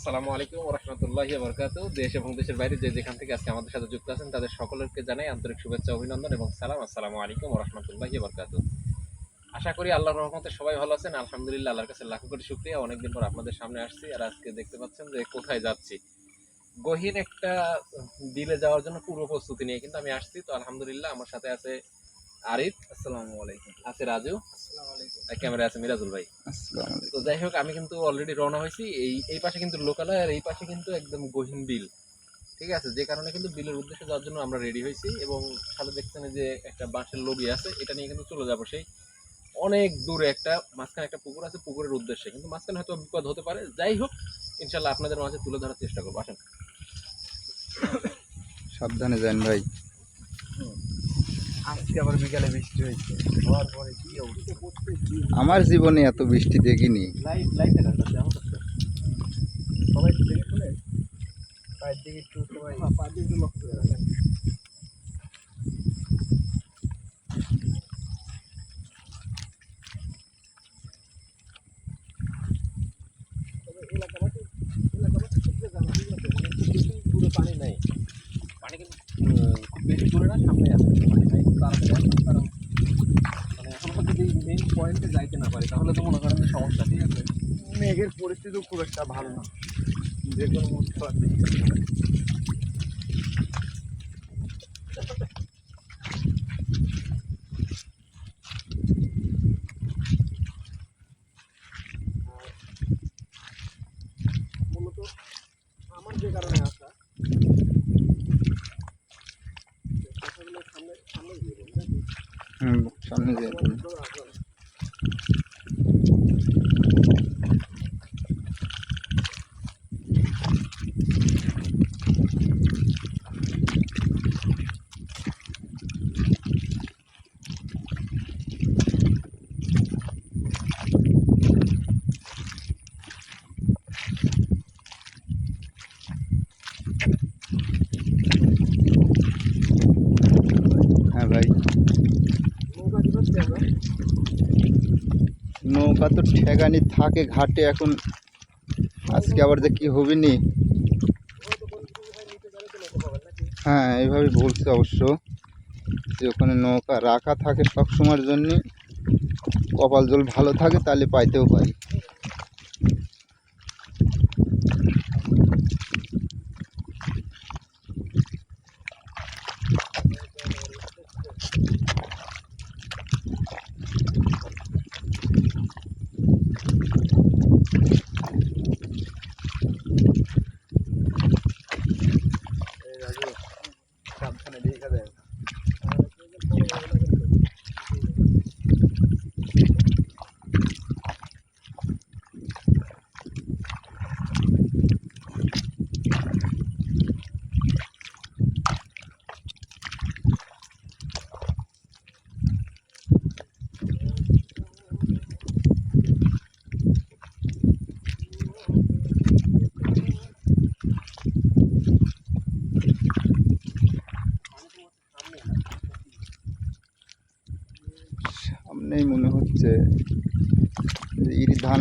আসসালামু আলাইকুম রহমতুল্লাহি বরকাত দেশ এবং দেশের বাইরে যে যেখান থেকে আজকে আমাদের সাথে যুক্ত আছেন তাদের সকলকে জানাই আন্তরিক শুভেচ্ছা অভিনন্দন এবং সালাম। আসসালামু আলাইকুম রহমতুল্লাহি বরকাত আশা করি আল্লাহর রহমতে সবাই ভালো আছেন। আলহামদুলিল্লাহ আল্লাহর কাছে লাখো কোটি শুক্রিয়া। অনেকদিন পর আপনাদের সামনে আসছি আর আজকে দেখতে পাচ্ছেন যে কোথায় যাচ্ছি। গহীন একটা বিলে যাওয়ার জন্য পূর্ব প্রস্তুতি নিয়ে কিন্তু আমি আসছি। তো আলহামদুলিল্লাহ আমার সাথে আছে আরিফ। আসসালামু আলাইকুম। আছে রাজু। আসসালামু আলাইকুম। আর ক্যামেরায় আছে মিরাজুল ভাই। তো যাই হোক আমি কিন্তু অলরেডি রওনা হয়েছি। এই এই পাশে কিন্তু লোকালয় আর এই পাশে কিন্তু একদম গহীন বিল। ঠিক আছে? যে কারণে কিন্তু বিলের উদ্দেশ্যে যাওয়ার জন্য আমরা রেডি হয়েছি এবং সাথে দেখছেন যে একটা বাঁশের লবি আছে এটা নিয়ে কিন্তু চলে যাব সেই অনেক দূরে একটা মাঝখানে একটা পুকুর আছে পুকুরের উদ্দেশ্যে। কিন্তু মাঝখানে হয়তো বিপদ হতে পারে। যাই হোক ইনশাল্লাহ আপনাদের মাঝে তুলে ধরার চেষ্টা করব। আসেন। সাবধানে যান ভাই। আজকে আবার বিকালে বৃষ্টি হয়েছে। হওয়ার পরে কি আমার জীবনে এত বৃষ্টি দেখিনি। লাইট লাইট দেখা যাচ্ছে আমার সবাই একটু দেখে শুনে। পায়ের দিকে সবাই লক্ষ্য করে দূরে পানি নাই। পানি কিন্তু খুব বেশি দূরে না সামনে আছে। তাড়াতাড়ি কারণ মানে যদি মেইন পয়েন্টে যাইতে না পারি তাহলে তো মনে করেন সমস্যা ঠিক আছে মেঘের পরিস্থিতিও খুব একটা ভালো না। যে কোনো মুহূর্তে পারবে মূলত আমার যে কারণে আসা কথাগুলো সামনে সামনে দিয়ে দেবেন নাকি? হুম সামনে যেয়ে তুমি তো আসুন। হ্যাঁ ভাই নৌকা কি পাচ্ছি আমরা? নৌকা তো ঠেকানি থাকে ঘাটে, এখন আজকে আবার যে কি হবে নি হয়? হ্যাঁ এইভাবে বলছে অবশ্য যে ওখানে নৌকা রাখা থাকে সব সময়ের জন্যে কপাল জল ভালো থাকে তাহলে পাইতেও পারি সাবধানে দেখা দেয় সামনেই মনে হচ্ছে যে ইরি ধান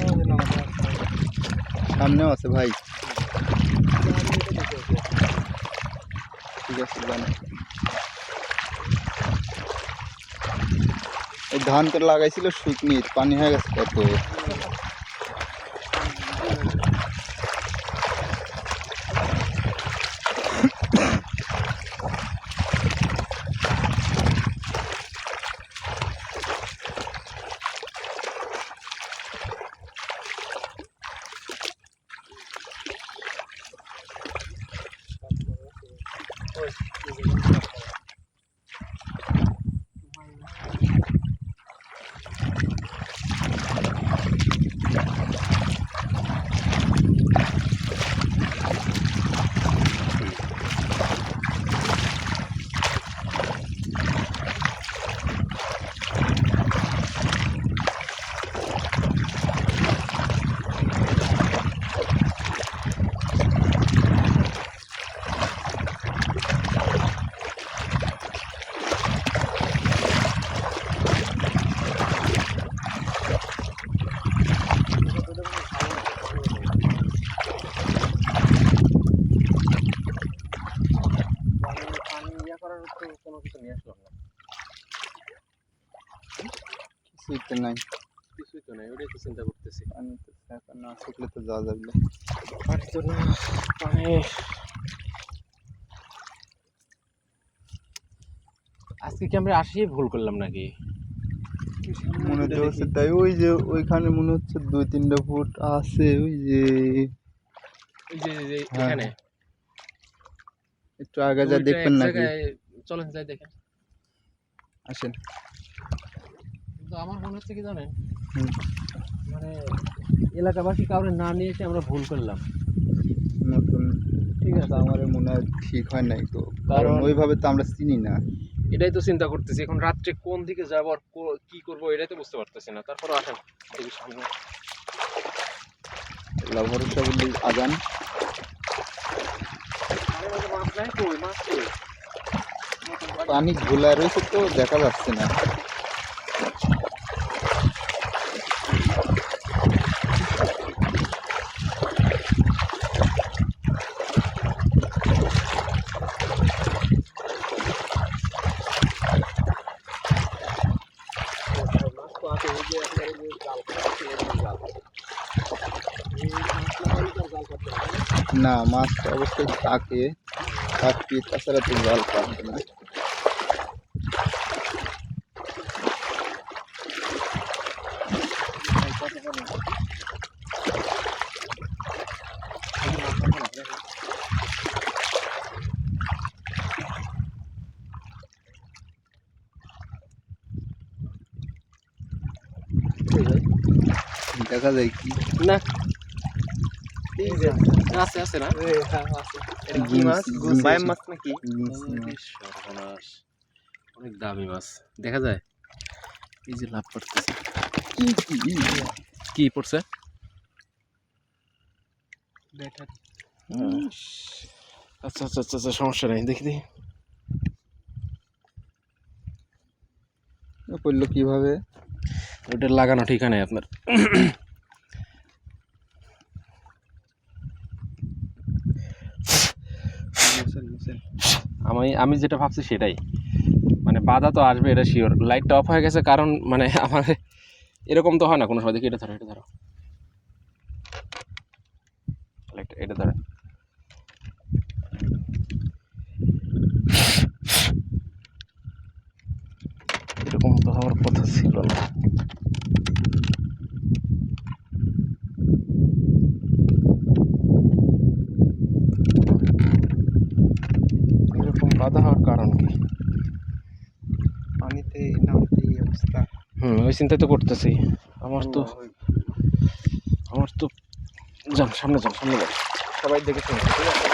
আমাদের নামাতে আসতে হবে। সামনেও আছে ভাই আমি এটা দেখে আসি। ঠিক আছে জানো এই ধান তো লাগাইছিল শুকনি পানি হয়ে গেছে কত তো তো চিন্তা করতেছি। পানি তো এখন না শুকলে তো যাওয়া যাবে। না পানি তো না পানি আজকে কি আমরা আসি? ভুল করলাম নাকি? মনে তো হচ্ছে তাই ওই যে ওইখানে মনে হচ্ছে দুই তিনটা ফুট আছে ওই যে এই যে হ্যাঁ, এখানে। একটু আগে যা দেখবেন নাকি? চলেন যাই দেখেন। আসেন। কিন্তু আমার মনে হচ্ছে কি জানেন? মানে এলাকাবাসী কাউরে না নিয়ে এসে আমরা ভুল করলাম। নতুন। ঠিক আছে? আমার মনে হয় ঠিক হয় নাই তো। কারণ ওইভাবে তো আমরা চিনি না। এটাই তো চিন্তা করতেছি। এখন রাত্রে কোন দিকে যাব আর কো- করব এটাই তো বুঝতে পারতেছি না। তারপর আসেন। দেখি সামনে আল্লাহ ভরসা বলি আজান। পানি ঘোলা রয়েছে তো দেখা যাচ্ছে না মাছ তো আছে ওই যে আপনার এই যে জাল পাচ্ছে, এই যে জাল এই মাছ না হলে তো আর জাল পাচ্ছে না, তাই না? না মাছ তো অবশ্যই থাকে থাকবে তাছাড়া তো জল পাবে না এই কত বড় মাছ। এই যে মাছ আছে না, দেখেন। এই যে, দেখা যায় কি না এই যে আছে আছে না এটা কি মাছ আছে। মাছ নাকি সর্বনাশ অনেক দামি মাছ দেখা যায় এই যে লাভ করতেছে কি পড়ছে আচ্ছা আচ্ছা আচ্ছা আচ্ছা সমস্যা নেই দেখি দেখি করল কীভাবে ওটা লাগানো ঠিকানা আপনার আমি আমি যেটা ভাবছি সেটাই। মানে বাধা তো আসবে, এটা শিওর লাইটটা অফ হয়ে গেছে, কারণ মানে আমার এরকম তো হয় না কোনো সময়। দেখি, এটা ধরো এটা ধরো। লাইটটা এটা ধরো। এরকম তো হওয়ার কথা ছিল না এরকম বাধা হওয়ার কারণ কি পানিতে নামতে এই অবস্থা হুম ওই চিন্তাই তো করতেছি। আমার তো আমার তো যান সামনে যান সামনে যান। সবাই দেখে শুনে ঠিক আছে?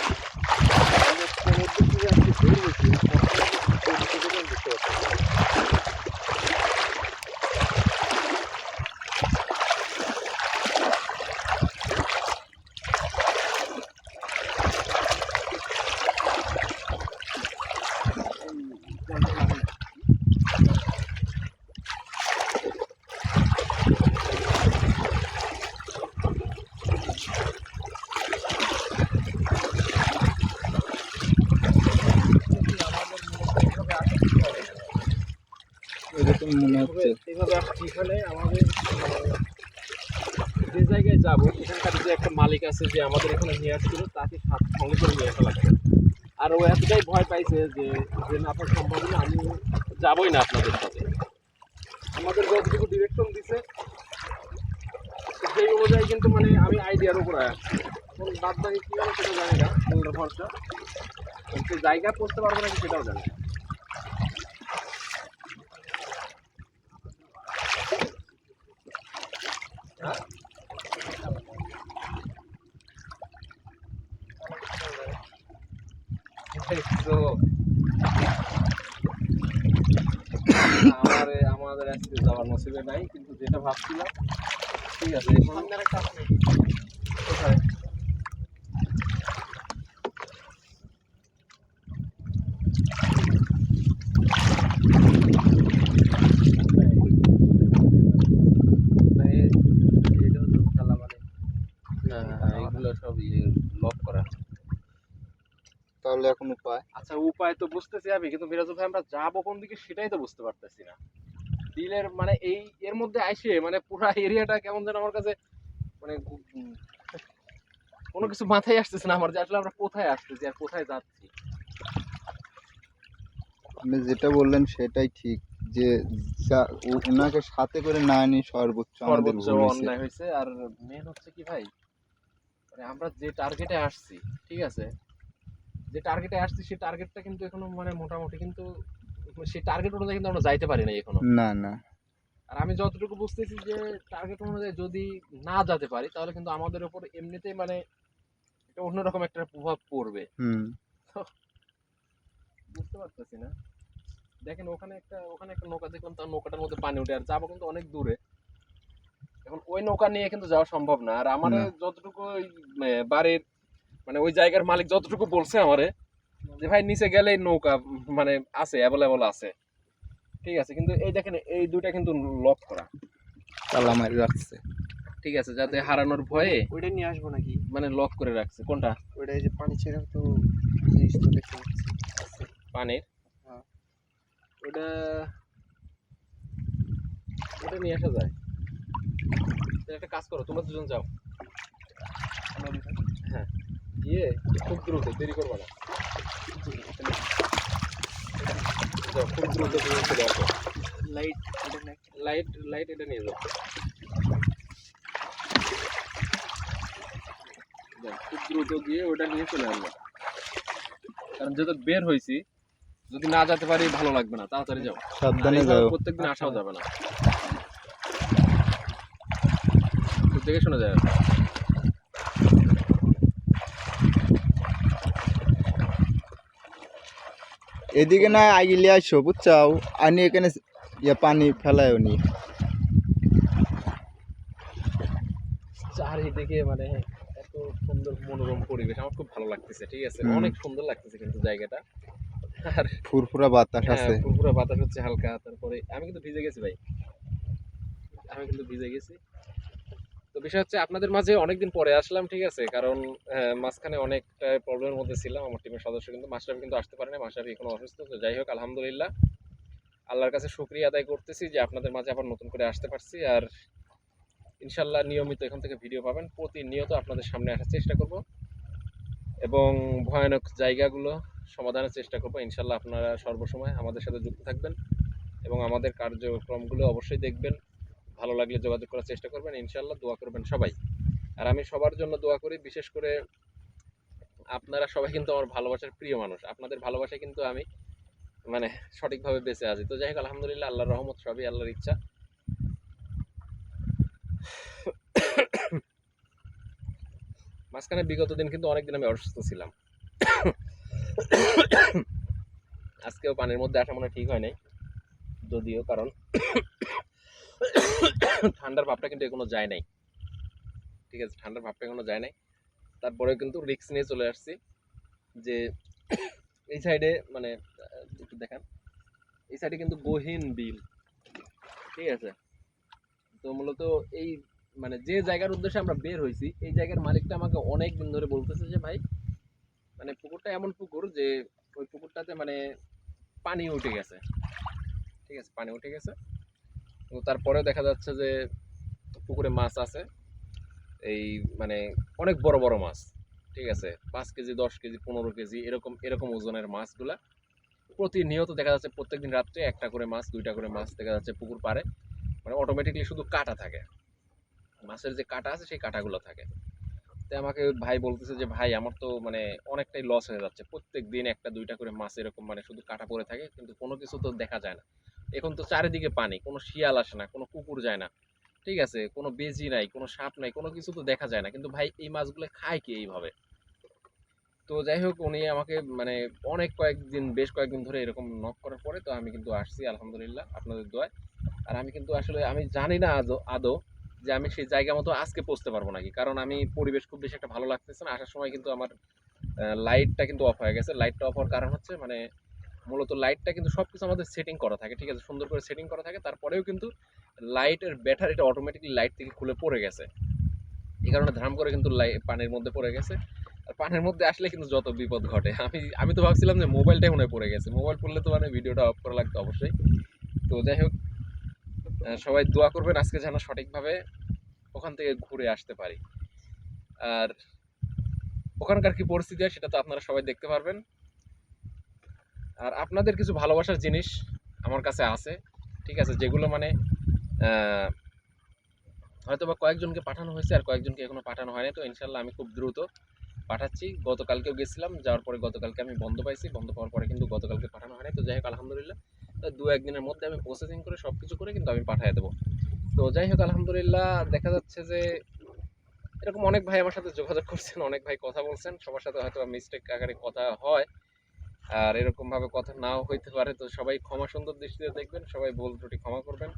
মনে হচ্ছে। এইভাবে হলে আমাদের যে জায়গায় যাব সেখানকার যে একটা মালিক আছে যে আমাদের এখানে নিয়ে আসছিল তাকে সাথে সঙ্গে করে নিয়ে আসা লাগবে। আর ও এতটাই ভয় পাইছে যে যে না আপনার সম্ভব না আমি যাবই না আপনাদের সাথে। আমাদের যতটুকু ডিরেকশন দিছে সেই অনুযায়ী কিন্তু মানে আমি আইডিয়ার উপরে আসছি এখন বাদ বাকি কী হবে সেটা জানি না ভরসা। সে জায়গা পড়তে পারবে নাকি সেটাও জানে না। আমারে আমাদের যাওয়ার নসিবে নাই কিন্তু যেটা ভাবছিলাম ঠিক আছে কোথায় না, এ- এটাও তো তালা মারে। না, এগুলো সব ইয়ে লক করা তাহলে এখন উপায়। আচ্ছা উপায় তো বুঝতেছি আমি কিন্তু মিরাজ ভাই আমরা যাব কোন দিকে সেটাই তো বুঝতে পারতেছি না। বিলের মানে এই এর মধ্যে আইসে মানে পুরা এরিয়াটা কেমন যেন আমার কাছে মানে কোনো কিছু মাথায় আসতেছে না আমার যে আসলে আমরা কোথায় আসতেছি আর কোথায় যাচ্ছি। আপনি যেটা বললেন সেটাই ঠিক যে ওনাকে সাথে করে না নি সর্বোচ্চ আমাদের। অন্যায় হয়েছে আর মেন হচ্ছে কি ভাই মানে আমরা যে টার্গেটে আসছি ঠিক আছে যে টার্গেটে আসছি সেই টার্গেটটা কিন্তু এখনও মানে মোটামুটি কিন্তু সেই টার্গেট অনুযায়ী কিন্তু আমরা যাইতে পারি না এখনও। না না। আর আমি যতটুকু বুঝতেছি যে টার্গেট অনুযায়ী যদি না যেতে পারি তাহলে কিন্তু আমাদের উপর এমনিতেই মানে একটা অন্যরকম একটা প্রভাব পড়বে। বুঝতে পারতেছি না। দেখেন ওখানে একটা ওখানে একটা নৌকা দেখলাম তার নৌকাটার মধ্যে পানি উঠে আর যাব কিন্তু অনেক দূরে। এখন ওই নৌকা নিয়ে কিন্তু যাওয়া সম্ভব না। আর আমার যতটুকু ওই, বাড়ির মানে ওই জায়গার মালিক যতটুকু বলছে আমারে যে ভাই নিচে গেলেই নৌকা মানে আছে অ্যাভেলেবল আছে। ঠিক আছে কিন্তু এই দেখেন এই দুইটা কিন্তু লক করা। তালা মারি রাখছে। ঠিক আছে যাতে হারানোর ভয়ে ওইটা নিয়ে আসব নাকি? মানে লক করে রাখছে। কোনটা? ওইটা এই যে পানি ছেড়ে তো জিনিস তো দেখতে পাচ্ছি। পানির? হ্যাঁ। ওটা ওটা নিয়ে আসা যায়। একটা কাজ করো তোমরা দুজন যাও। হ্যাঁ। গিয়ে খুব দ্রুত দেরি করবে না। খুব দ্রুত চলে আসো। লাইট লাইট লাইট এটা নিয়ে যাও। খুব দ্রুত গিয়ে ওটা নিয়ে চলে আসব। কারণ যেহেতু বের হয়েছি যদি না যেতে পারি ভালো লাগবে না তাড়াতাড়ি যাও। সাবধানে যাও। প্রত্যেকদিন আসাও যাবে না। তো দেখে শোনা যায়। এদিকে না আইলে আসো বুঝছাও? আনি এখানে ইয়ে পানি ফেলায়ও নি। চারিদিকে মানে এত সুন্দর মনোরম পরিবেশ আমার খুব ভালো লাগতেছে ঠিক আছে? অনেক সুন্দর লাগতেছে কিন্তু জায়গাটা। আর ফুরফুরা বাতাস হ্যাঁ আছে। পুরো বাতাস হচ্ছে হালকা তারপরে আমি কিন্তু ভিজে গেছি ভাই। আমি কিন্তু ভিজে গেছি। তো বিষয় হচ্ছে আপনাদের মাঝে অনেকদিন পরে আসলাম ঠিক আছে? কারণ আহ, মাঝখানে অনেকটা প্রবলেমের মধ্যে ছিলাম। আমার টিমের সদস্য কিন্তু মাস্টারফি কিন্তু আসতে পারে না মাস্টারফি এখন অসুস্থ তো যাই হোক আলহামদুলিল্লাহ। আল্লাহর কাছে শুক্রিয়া আদায় করতেছি যে আপনাদের মাঝে আবার নতুন করে আসতে পারছি। আর ইনশাল্লাহ নিয়মিত এখান থেকে ভিডিও পাবেন। প্রতিনিয়ত আপনাদের সামনে আসার চেষ্টা করব। এবং ভয়ানক জায়গাগুলো সমাধানের চেষ্টা করব। ইনশাল্লাহ আপনারা সর্বসময় আমাদের সাথে যুক্ত থাকবেন এবং আমাদের কার্যক্রমগুলো অবশ্যই দেখবেন। ভালো লাগলে যোগাযোগ করার চেষ্টা করবেন ইনশাল্লাহ দোয়া করবেন সবাই। আর আমি সবার জন্য দোয়া করি, বিশেষ করে আপনারা সবাই কিন্তু আমার ভালোবাসার প্রিয় মানুষ। আপনাদের ভালোবাসায় কিন্তু আমি মানে সঠিকভাবে বেঁচে আছি। তো যাই হোক, আলহামদুলিল্লাহ, আল্লাহর রহমত, সবই আল্লাহর ইচ্ছা। মাঝখানে বিগত দিন কিন্তু অনেকদিন আমি অসুস্থ ছিলাম। আজকেও পানির মধ্যে আসা মনে ঠিক হয় নাই, যদিও, কারণ ঠান্ডার ভাবটা কিন্তু এখনও যায় নাই। ঠিক আছে, ঠান্ডার ভাবটা এখনও যায় নাই। তারপরে কিন্তু রিক্স নিয়ে চলে আসছি যে এই সাইডে মানে একটু দেখান। এই সাইডে কিন্তু গহীন বিল। ঠিক আছে? তো মূলত এই মানে যে জায়গার উদ্দেশ্যে আমরা বের হয়েছি, এই জায়গার মালিকটা আমাকে অনেক দিন ধরে বলতেছে যে, ভাই মানে পুকুরটা এমন পুকুর যে, ওই পুকুরটাতে মানে পানি উঠে গেছে। ঠিক আছে, পানি উঠে গেছে। তো তারপরে দেখা যাচ্ছে যে পুকুরে মাছ আছে। এই মানে অনেক বড় বড় মাছ, ঠিক আছে? পাঁচ কেজি, দশ কেজি, পনেরো কেজি, এরকম এরকম ওজনের মাছগুলা প্রতিনিয়ত দেখা যাচ্ছে প্রত্যেকদিন রাত্রে একটা করে মাছ, দুইটা করে মাছ দেখা যাচ্ছে পুকুর পাড়ে। মানে অটোমেটিকলি শুধু কাটা থাকে। মাছের যে কাটা আছে, সেই কাটাগুলো থাকে। তাই আমাকে ভাই বলতেছে যে, ভাই, আমার তো মানে অনেকটাই লস হয়ে যাচ্ছে। প্রত্যেক দিন একটা, দুইটা করে মাছ এরকম মানে শুধু কাটা পড়ে থাকে, কিন্তু কোনো কিছু তো দেখা যায় না। এখন তো চারিদিকে পানি, কোনো শিয়াল আসে না, কোনো কুকুর যায় না। ঠিক আছে? কোনো বেজি নাই, কোনো সাপ নাই, কোনো কিছু তো দেখা যায় না। কিন্তু ভাই, এই মাছগুলো খায় কি এইভাবে? তো যাই হোক, উনি আমাকে মানে অনেক কয়েকদিন, বেশ কয়েকদিন ধরে এরকম নক করার পরে তো আমি কিন্তু আসছি, আলহামদুলিল্লাহ, আপনাদের দোয়ায়। আর আমি কিন্তু আসলে, আমি জানি না আদৌ আদৌ, যে আমি সেই জায়গা মতো আজকে পৌঁছতে পারব নাকি। কারণ আমি পরিবেশ খুব বেশি একটা ভালো লাগতেছে না। আসার সময় কিন্তু আমার লাইটটা কিন্তু অফ হয়ে গেছে। লাইটটা অফ হওয়ার কারণ হচ্ছে মানে মূলত লাইটটা কিন্তু সব কিছু আমাদের সেটিং করা থাকে, ঠিক আছে? সুন্দর করে সেটিং করা থাকে। তারপরেও কিন্তু লাইটের ব্যাটারিটা অটোমেটিকলি লাইট থেকে খুলে পড়ে গেছে। এই কারণে ধাম করে কিন্তু লাই- পানির মধ্যে পড়ে গেছে। আর পানির মধ্যে আসলে কিন্তু যত বিপদ ঘটে, আমি আমি তো ভাবছিলাম যে মোবাইলটাই মনে পড়ে গেছে। মোবাইল পড়লে তো মানে ভিডিওটা অফ করা লাগতো অবশ্যই। তো যাই হোক সবাই দোয়া করবেন আজকে যেন সঠিকভাবে ওখান থেকে ঘুরে আসতে পারি। আর ওখানকার কি পরিস্থিতি হয় সেটা তো আপনারা সবাই দেখতে পারবেন। আর আপনাদের কিছু ভালোবাসার জিনিস আমার কাছে আছে, ঠিক আছে, যেগুলো মানে হয়তো বা কয়েকজনকে পাঠানো হয়েছে আর কয়েকজনকে এখনও পাঠানো হয়নি, তো ইনশাল্লাহ আমি খুব দ্রুত পাঠাচ্ছি। গতকালকেও গেছিলাম, যাওয়ার পরে গতকালকে আমি বন্ধ পাইছি, বন্ধ পাওয়ার পরে কিন্তু গতকালকে পাঠানো হয়নি। তো যাই হোক, আলহামদুলিল্লাহ, তো দু একদিনের মধ্যে আমি প্রসেসিং করে সব কিছু করে কিন্তু আমি পাঠিয়ে দেবো। তো যাই হোক, আলহামদুলিল্লাহ, দেখা যাচ্ছে যে এরকম অনেক ভাই আমার সাথে যোগাযোগ করছেন, অনেক ভাই কথা বলছেন, সবার সাথে হয়তো মিস্টেক আকারে কথা হয়। আর এরকম ভাবে কথা নাও হইতে পারে, তো সবাই ক্ষমা সুন্দর দৃষ্টিতে দেখবেন, সবাই ভুল ত্রুটি ক্ষমা করবেন।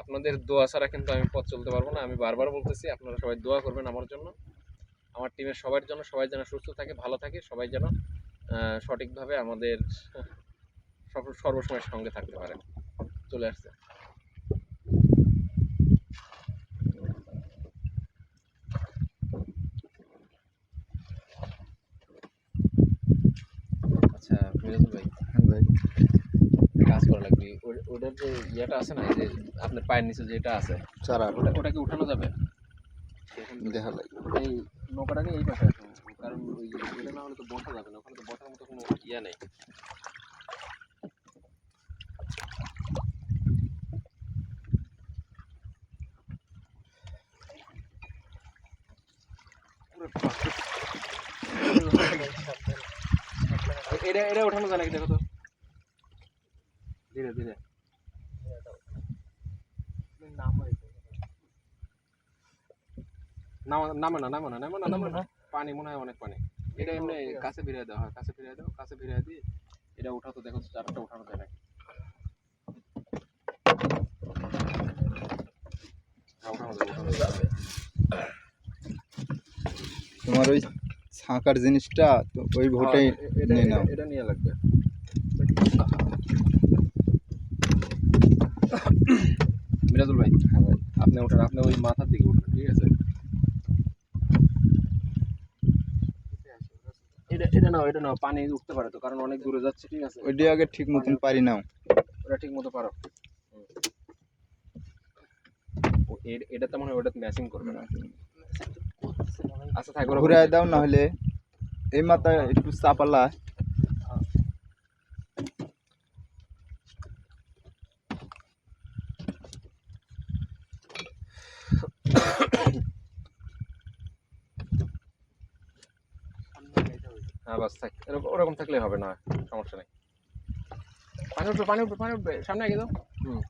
আপনাদের দোয়া ছাড়া কিন্তু আমি পথ চলতে পারব না, আমি বারবার বলতেছি, আপনারা সবাই দোয়া করবেন আমার জন্য। আমার টিমের সবার জন্য সবাই যেন সুস্থ থাকে, ভালো থাকে, সবাই যেন সঠিকভাবে আমাদের সর্বসময় সঙ্গে থাকতে পারে। চলে আসছে আচ্ছা মিরাজুল ভাই হ্যাঁ ভাই কাজ করা লাগবে ওই- ওটার যে ইয়েটা আছে না এই যে আপনার পায়ের নিচে যেটা আছে চারা। ওটা ওটা কি উঠানো যাবে? দেখা লাগে এই নৌকাটা নিয়ে এই পাশে আসুন কারণ ওই এটা না হলে তো বসা যাবে না ওখানে তো বসার মতো কোনো ইয়ে নেই। এটা এটা ওঠানো যায় নাকি দেখো তো? ধীরে ধীরে। নামা নামে না নামে না নামে না নামে না। পানি মনে হয় অনেক পানি। এটা এমনি কাছে ফিরিয়ে দেওয়া হয় কাছে ফিরিয়ে দাও কাছে ফিরিয়ে দিয়ে এটা উঠাতো দেখো চারটা উঠানো যায় নাকি? হ্যাঁ। তোমার ওই ছাঁকার জিনিসটা তো ওই হ্যাঁ, এটা- নিয়ে নাও। এটা নিয়ে লাগবে। মিরাজুল ভাই হ্যাঁ ভাই। আপনি ওঠান আপনি ওই মাথার দিকে উঠবেন ঠিক আছে? এটা এটা নাও এটা নাও পানি উঠতে পারে তো কারণ অনেক দূরে যাচ্ছে ঠিক আছে? ওইটি আগে ঠিক মতন পারি নাও। ওটা ঠিক মতো পারো। ও, এ- এটা তো মনে হয় ওটা ম্যাচিং করবে না। আচ্ছা থাকবে ঘুরে দাও নাহলে এই মাথায় একটু চাপালা। হ্যাঁ বাস থাক। ওরকম থাকলে হবে, না সমস্যা নেই। পানি উঠবে পানি উঠবে পানি উঠবে। সামনে আগে দাও হুম।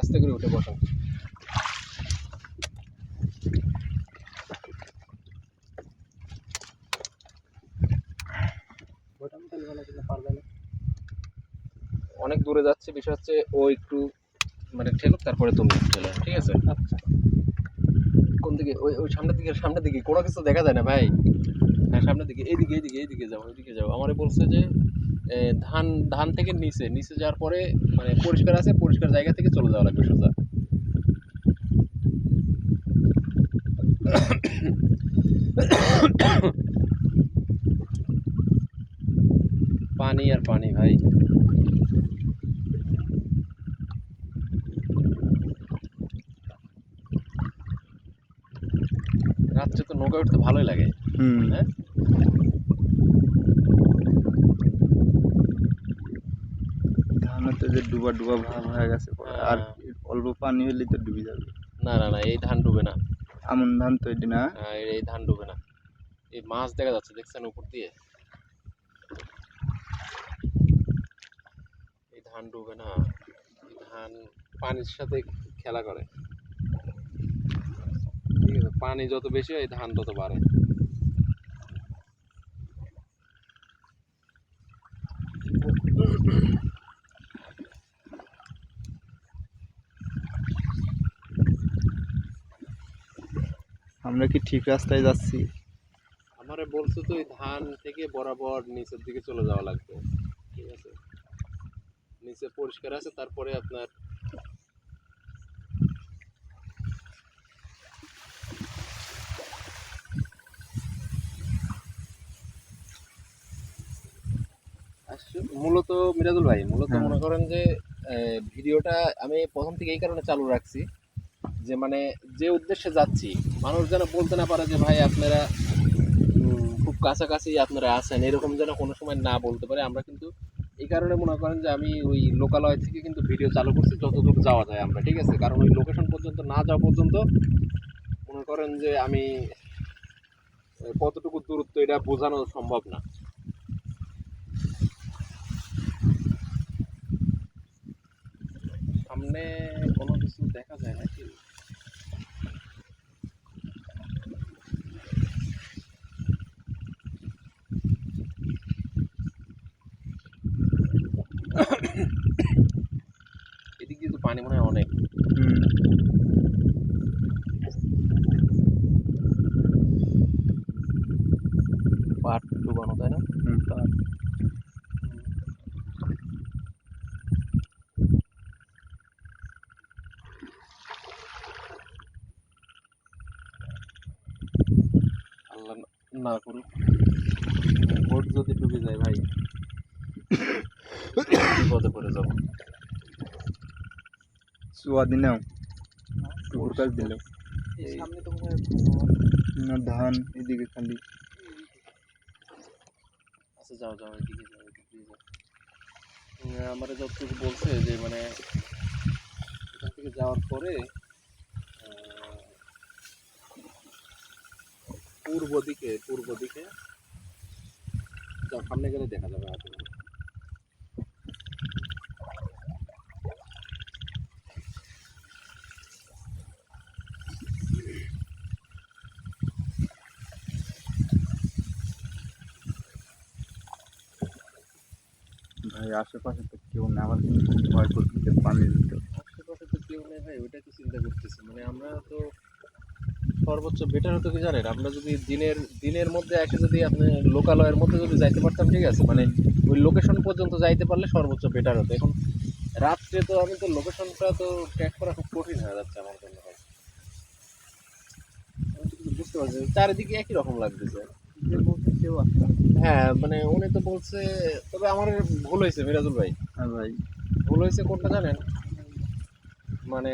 আস্তে করে উঠে বসান দূরে যাচ্ছে বিষয় হচ্ছে ও একটু মানে ঠেলো তারপরে তুমি ঠেলো ঠিক আছে? কোন দিকে? ওই ওই সামনের দিকে সামনের দিকে কোনো কিছু দেখা যায় না ভাই। হ্যাঁ সামনের দিকে এইদিকে এইদিকে এইদিকে যাও এইদিকে যাও। আমারে বলছে যে ধান ধান থেকে নিচে নিচে যাওয়ার পরে মানে পরিষ্কার আছে পরিষ্কার জায়গা থেকে চলে যাওয়া লাগবে সোজা। পানি আর পানি ভাই। নৌকা উঠতে ভালোই লাগে। হুম। হ্যাঁ? ধানতে যে ডুবা ডুবা ভাব হয়ে গেছে আর হ্যাঁ। অল্প পানি হলে তো ডুবে যাবে। না না না এই ধান ডুবে না। আমন ধান তো এটি না। হ্যাঁ, এই ধান ডুবে না। এই মাছ দেখা যাচ্ছে দেখছেন উপর দিয়ে? এই ধান ডুবে না। ধান পানির সাথে খেলা করে। ঠিক আছে পানি যত বেশি হয় ধান তত বাড়ে। আমরা কি ঠিক রাস্তায় যাচ্ছি? আমারে বলছো তো ধান থেকে বরাবর নিচের দিকে চলে যাওয়া লাগবে। ঠিক আছে? নিচে পরিষ্কার আছে তারপরে আপনার মূলত মিরাজুল ভাই মূলত। মনে করেন যে ভিডিওটা আমি প্রথম থেকে এই কারণে চালু রাখছি যে মানে যে উদ্দেশ্যে যাচ্ছি মানুষ যেন বলতে না পারে যে ভাই আপনারা খুব কাছাকাছি আপনারা আছেন এরকম যেন কোনো সময় না বলতে পারে। আমরা কিন্তু এই কারণে মনে করেন যে আমি ওই লোকালয় থেকে কিন্তু ভিডিও চালু করছি যতদূর যাওয়া যায় আমরা ঠিক আছে? কারণ ওই লোকেশন পর্যন্ত না যাওয়া পর্যন্ত মনে করেন যে আমি কতটুকু দূরত্ব এটা বোঝানো সম্ভব না। সামনে কোনো কিছু দেখা যায় নাকি? এদিক দিয়ে তো পানি মনে হয় অনেক হুম পাট ডুবানো তাই না হুম, তা- আল্লাহ না- না করুক ভোট যদি ডুবে যায় ভাই বিপদে পড়ে যাব চুয়া দিনেও টুকুর কাজ দিল এই এই- সামনে তো মনে হয় ভালো না ধান এদিকে খালি আচ্ছা যাও যাও এদিকে যাও এদিক দিয়ে যাও উম, আমারে যতটুকু বলছে যে মানে এখান থেকে যাওয়ার পরে আহ, পূর্ব দিকে পূর্ব দিকে যাও সামনে গেলে দেখা যাবে হয়তো ভাই আশেপাশে তো কেউ না আমার কিন্তু ভয় করতে পানি দিতে আশেপাশে তো কেউ নেই ভাই ওইটা তো চিন্তা করতেছি? মানে আমরা তো সর্বোচ্চ বেটার হতো কি জানেন? আমরা যদি দিনের দিনের মধ্যে এসে যদি আপনি লোকালয়ের মধ্যে যদি যাইতে পারতাম ঠিক আছে? মানে ওই লোকেশন পর্যন্ত যাইতে পারলে সর্বোচ্চ বেটার হতো। এখন রাত্রে তো আমি তো লোকেশনটা তো ট্র্যাক করা খুব কঠিন হয়ে যাচ্ছে আমার জন্য বুঝতে পারছি চারিদিকে একই রকম লাগতেছে। কেউ হ্যাঁ মানে উনি তো বলছে তবে আমার ভুল হয়েছে মিরাজুল ভাই। হ্যাঁ ভাই। ভুল হয়েছে কোনটা জানেন? মানে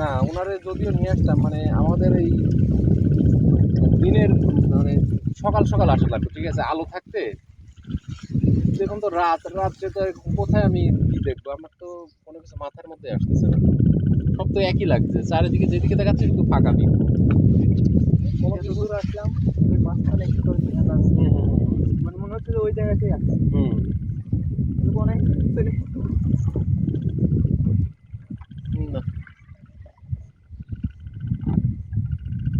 না ওনারে যদিও নিয়ে আসতাম মানে আমাদের এই দিনের মানে সকাল সকাল আসা লাগবে ঠিক আছে? আলো থাকতে। দেখুন তো রাত রাত যেতে কোথায় আমি কি দেখব? আমার তো কোনো কিছু মাথার মধ্যে আসতেছে না। সব তো একই লাগছে চারিদিকে যেদিকে দেখাচ্ছে শুধু ফাঁকা দূর আসলাম ওই মাঝখানে একটু করে ধ্যান আছে। হুম হুম হুম হচ্ছে যে ওই জায়গাতেই আছে। হুম। অনেক ছেলে।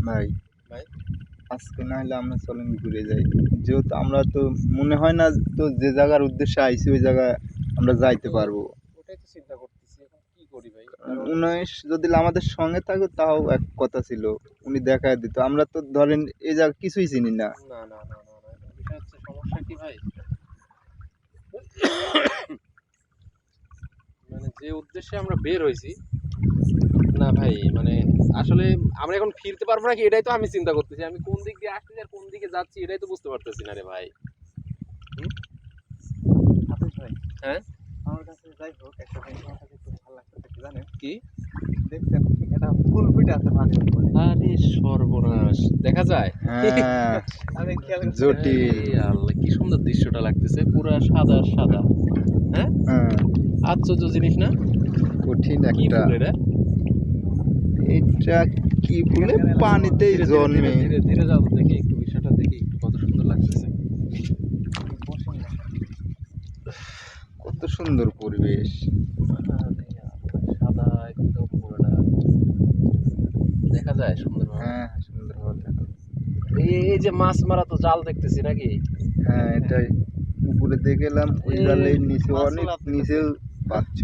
ভাই। ভাই? আজকে না হলে আমরা চলেন ঘুরে যাই। যেহেতু আমরা তো মনে হয় না তো যে জায়গার উদ্দেশ্যে আইছি ওই জায়গায় আমরা যাইতে পারব। ওটাই তো চিন্তা করতেছি এখন কি করি ভাই? উনিশ যদি আমাদের সঙ্গে থাকো তাও এক কথা ছিল। উনি দেখা দিত। আমরা তো ধরেন এই জায়গা কিছুই চিনি না না না না না না এখন বিষয় হচ্ছে সমস্যা কি ভাই। মানে যে উদ্দেশ্যে আমরা বের হয়েছি না ভাই মানে আসলে আমরা এখন ফিরতে পারব নাকি এটাই তো আমি চিন্তা করতেছি। আমি কোন দিক দিয়ে আসতেছি আর কোন দিকে যাচ্ছি এটাই তো বুঝতে পারতেছি না রে ভাই। হ্যাঁ? আমার কাছে যাই হোক একটা জিনিস আমার কাছে খুব ভালো লাগছে কি জানেন? কি? দেখছেন এটা ফুল ফুটে আছে পানির আরে সর্বনাশ দেখা যায়? হ্যাঁ আমি খেয়াল জটিল। আল্লাহ কি সুন্দর দৃশ্যটা লাগতেছে পুরা সাদা সাদা। হ্যাঁ? আশ্চর্য জিনিস না? কঠিন কি একটা। ফুল এটা? এটা কি ফুলে? পানিতেই ধীরে ধীরে জন্মে। ধীরে ধীরে ধীরে দেখি একটু বিষয়টা দেখি একটু কত সুন্দর লাগতেছে। কত সুন্দর পরিবেশ আরে আল্লাহ, সাদা একদম পুরোটা দেখা যায় হ্যাঁ এই এই যে মাছ মারা তো জাল দেখতেছি নাকি? হ্যাঁ এটাই উপরে দেখে এলাম ওই জালের নিচে অনেক নিচেও পাচ্ছ।